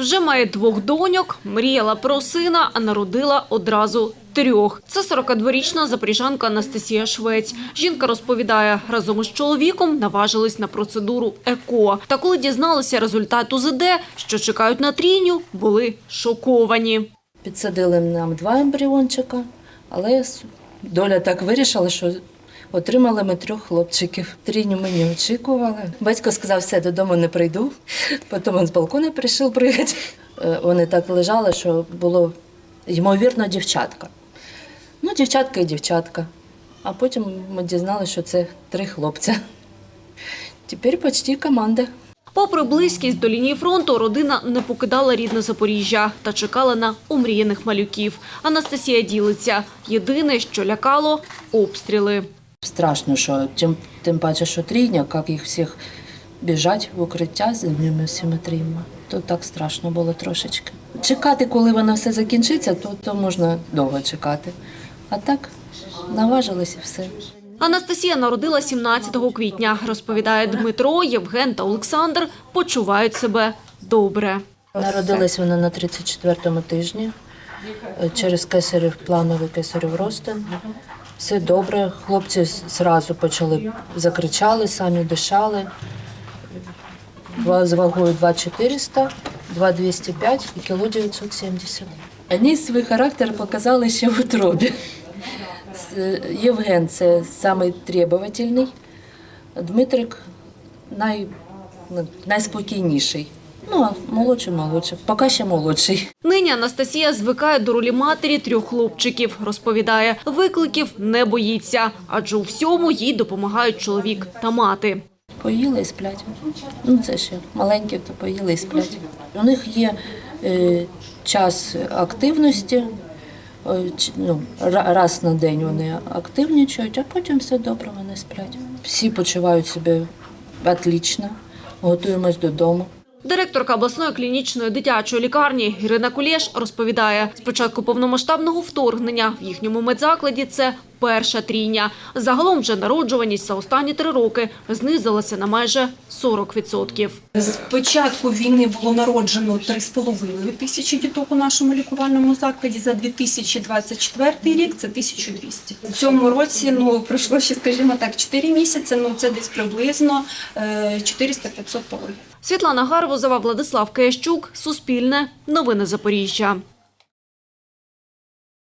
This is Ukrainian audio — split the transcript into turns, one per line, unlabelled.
Вже має двох доньок, мріяла про сина, а народила одразу трьох. Це 42-річна запоріжанка Анастасія Швець. Жінка розповідає, разом із чоловіком наважились на процедуру ЕКО. Та коли дізналися результат УЗД, що чекають на трійню, були шоковані.
Підсадили нам два ембріончика, але доля так вирішила, що отримали ми трьох хлопчиків. Тріню ми не очікували. Батько сказав, все, додому не прийду. Потім він з балкона прийшов пригати. Е, Вони так лежали, що було, ймовірно, дівчатка. Ну, дівчатка і дівчатка. А потім ми дізналися, що це три хлопця. Тепер почти команда.
Попри близькість до лінії фронту, родина не покидала рідне Запоріжжя та чекала на омріяних малюків. Анастасія ділиться. Єдине, що лякало – обстріли.
Страшно, що тим, тим паче, що трійня, як їх всіх біжать в укриття з ними всіма трійма. То так страшно було трошечки. Чекати, коли воно все закінчиться, то, то можна довго чекати. А так наважилися все.
Анастасія народила 17 квітня. Розповідає Дмитро, Євген та Олександр почувають себе добре.
Народилась вона на 34-му тижні е, через кесарів, плановий кесарів розтин. Все добре. Хлопці зразу почали закричали, самі дишали. З вагою 2400, 2205 і кіло 970. Вони свій характер показали ще в утробі. Євген це самий Дмитрик най, ну, найспокійніший. Ну, а молодший молодший. Поки ще молодший.
Нині Анастасія звикає до ролі матері трьох хлопчиків. Розповідає, викликів не боїться, адже у всьому їй допомагають чоловік та мати.
Поїли і сплять. Ну, це ще маленькі, то поїли і сплять. У них є е, час активності. Ну, ра- раз на день вони активнічають, а потім все добре, вони сплять. Всі почувають себе отлично, готуємось додому.
Директорка обласної клінічної дитячої лікарні Ірина Кулєш розповідає, з початку повномасштабного вторгнення в їхньому медзакладі це перша трійня. Загалом вже народжуваність за останні три роки знизилася на майже 40%.
З початку війни було народжено 3,5 тисячі діток у нашому лікувальному закладі. За 2024 рік це 1200. У цьому році ну пройшло ще, скажімо так, 4 місяці. Ну це десь приблизно е, 400-500 пологів.
Світлана Гарбузова, Владислав Киящук, Суспільне, Новини Запоріжжя.